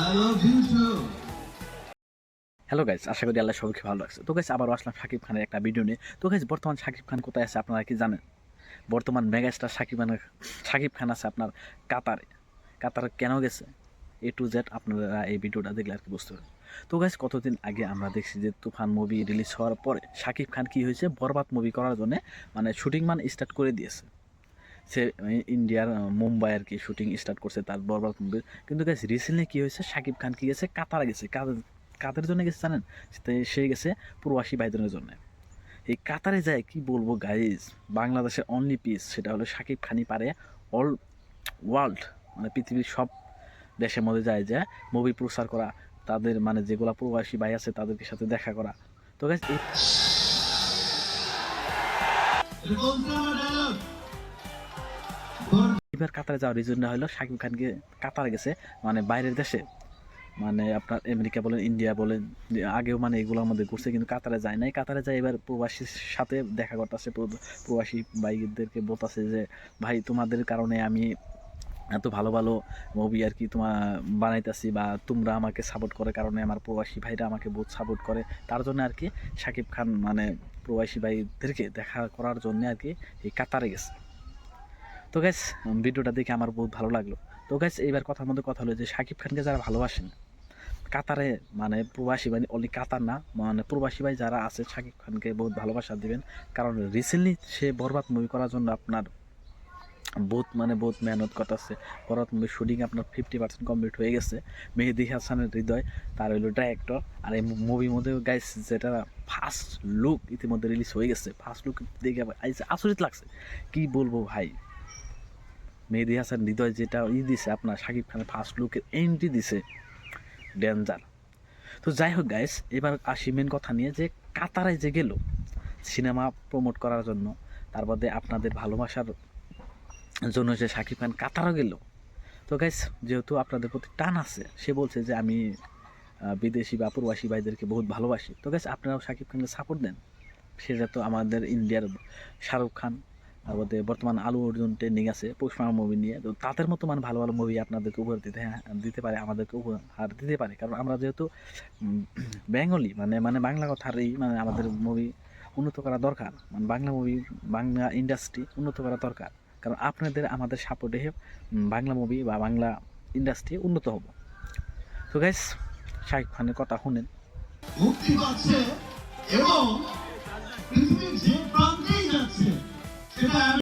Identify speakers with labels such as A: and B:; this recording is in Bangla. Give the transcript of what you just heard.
A: আলাইকুম too.
B: হ্যালো গাইস আশা করি আল্লাহ সবাইকে ভালো লাগছে। তো গাইস আবারও আসলাম শাকিব খানের একটা ভিডিও নিয়ে। তো গাইস বর্তমান শাকিব খান কোথায় আছে আপনারা কি জানেন? বর্তমান মেগাস্টার শাকিব খানের শাকিব খান আছে আপনার কাতারে। কাতার কেন গেছে? এ টু জেড আপনারা এই ভিডিওটা দেখলে আর কি বুঝতে পারবেন। তো গাইস কতদিন আগে আমরা দেখছি যে তুফান মুভি রিলিজ হওয়ার পরে শাকিব খান কি হয়েছে? বরবাদ মুভি করার জন্য মানে শুটিং মান স্টার্ট করে দিয়েছে। সে ইন্ডিয়ার আহ, মুম্বাই আর কি শুটিং স্টার্ট করছে তার বরবাদ মুভির। কিন্তু গাইস রিসেন্টলি কি হয়েছে? শাকিব খান কি গেছে? কাতারে গেছে। কাতার কাদের জন্য গেছে জানেন? সে- গেছে প্রবাসী ভাইদের জন্য। এই কাতারে যায় কি বলব গাইজ বাংলাদেশের অনলি পিস সেটা হলো শাকিব খানই পারে অল ওয়ার্ল্ড মানে পৃথিবীর সব দেশের মধ্যে যায় যে মুভি প্রচার করা তাদের মানে যেগুলা প্রবাসী ভাই আছে তাদেরকে সাথে দেখা করা। তো গাইজ এবার কাতারে যাওয়ার রিজনটা হলো শাকিব খানকে কাতারে গেছে মানে বাইরের দেশে। মানে আপনার আমেরিকা বলেন, ইন্ডিয়া বলেন আগেও মানে এগুলোর মধ্যে ঘুরছে, কিন্তু কাতারে যায় নাই। কাতারে যায় এবার প্রবাসীর সাথে দেখা করতেছে প্রবাসী ভাইদেরকে বলতেছে যে, ভাই, তোমাদের কারণে আমি এত ভালো ভালো মুভি আর কি তোমার বানাইতেছি বা তোমরা আমাকে সাপোর্ট করে, কারণে আমার প্রবাসী ভাইরা আমাকে বহুত সাপোর্ট করে। তার জন্য আর কি শাকিব খান মানে প্রবাসী ভাইদেরকে দেখা করার জন্য আর কি এই কাতারে গেছে। তো গ্যাস ভিডিওটা দেখে আমার বহুত ভালো লাগল। তো গ্যাস এইবার কথার মধ্যে কথা হলো যে শাকিব খানকে যারা ভালোবাসেন, কাতারে মানে প্রবাসী ভাই অনলি কাতার না মানে প্রবাসী ভাই যারা আছে শাকিব খানকে বহুত ভালোবাসা দিবেন। কারণ রিসেন্টলি সে বরবাদ মুভি করার জন্য আপনার বহুত মানে বহুত মেহনত করতেছে। বরবাদ মুভি শুটিং আপনার ফিফটি পার্সেন্ট কমপ্লিট হয়ে গেছে। মেহেদি হাসানের হৃদয়, তার হইল ডাইরেক্টর আর এই মুভির মধ্যে গাইস যেটা ফার্স্ট লুক ইতিমধ্যে রিলিজ হয়ে গেছে। ফার্স্ট লুক দেখে আচরিত লাগছে। কি বলব ভাই? মেহেদি হাসান হৃদয় যেটা ই দিছে আপনার শাকিব খানের ফার্স্ট লুকের এন্ট্রি দিছে ডেঞ্জার তো যাই হোক গাইস এবার আসি মেন কথা নিয়ে যে কাতারে যে গেল সিনেমা প্রমোট করার জন্য, তার মধ্যে আপনাদের ভালোবাসার জন্য যে শাকিব খান কাতারও গেল। তো গাইস যেহেতু আপনাদের প্রতি টান আছে, সে বলছে যে আমি বিদেশি বা প্রবাসী ভাইদেরকে বহুত ভালোবাসি। তো গাইস আপনারাও শাকিব খানকে সাপোর্ট দেন। সেটা তো আমাদের ইন্ডিয়ার শাহরুখ খান তারপরে বর্তমান আলু অর্জুন ট্রেন্ডিং আছে, পুষ্পা মুভি নিয়ে। তো তাদের মতো মানে ভালো ভালো মুভি আপনাদেরকে উপহার দিতে হ্যাঁ দিতে পারে, আমাদেরকে উপহার দিতে পারে। কারণ আমরা যেহেতু বেঙ্গলি মানে মানে বাংলা কথারই মানে আমাদের মুভি উন্নত করা দরকার। মানে বাংলা মুভি বাংলা ইন্ডাস্ট্রি উন্নত করা দরকার। কারণ আপনাদের আমাদের সাপোর্টে বাংলা মুভি বা বাংলা ইন্ডাস্ট্রি উন্নত হব। তো গাইস শাহিদ খানের কথা শুনেন।
A: এবং পৃথিবীর